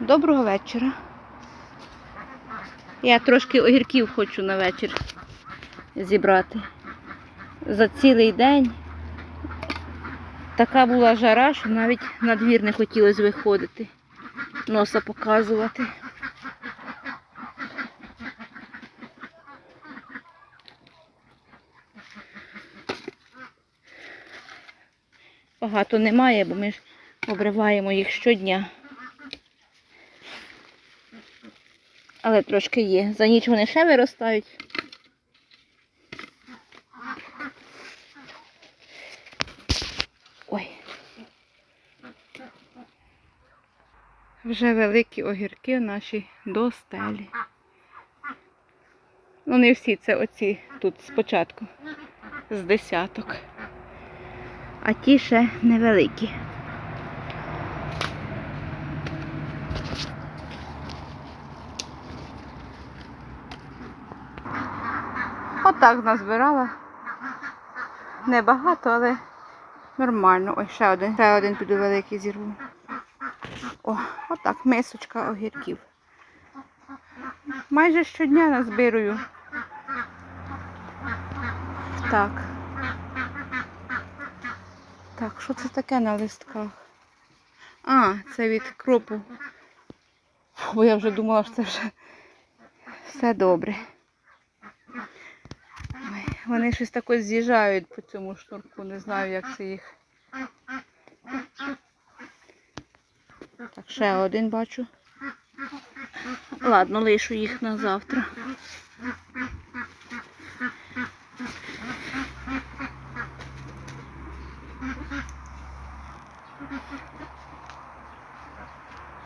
Доброго вечора. Я трошки огірків хочу на вечір зібрати. За цілий день така була жара, що навіть на двір не хотілося виходити, носа показувати. Багато немає, бо ми ж обриваємо їх щодня. Але трошки є. За ніч вони ще виростають. Ой. Вже великі огірки наші до стелі. Ну, не всі, це оці тут спочатку, з десяток. А ті ще невеликі. Отак назбирала. Небагато, але нормально. Ой, ще один. Ще один піду великий зірву. О, отак, мисочка огірків. Майже щодня назбирую. Так. Так, що це таке на листках? А, це від кропу. Бо я вже думала, що це вже все добре. Вони щось таке з'їжджають по цьому шнурку, не знаю, як це їх. Так, ще один бачу. Ладно, лишу їх на завтра.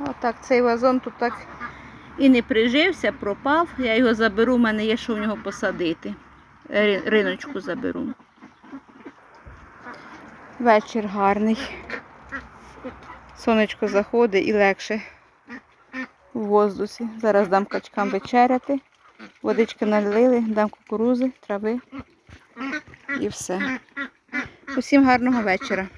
Отак, цей вазон тут так і не прижився, пропав. Я його заберу, в мене є що в нього посадити. Ри- Риночку заберу. Вечір гарний. Сонечко заходить і легше в воздусі. Зараз дам качкам вечеряти. Водички налили, дам кукурузи, трави і все. Усім гарного вечора.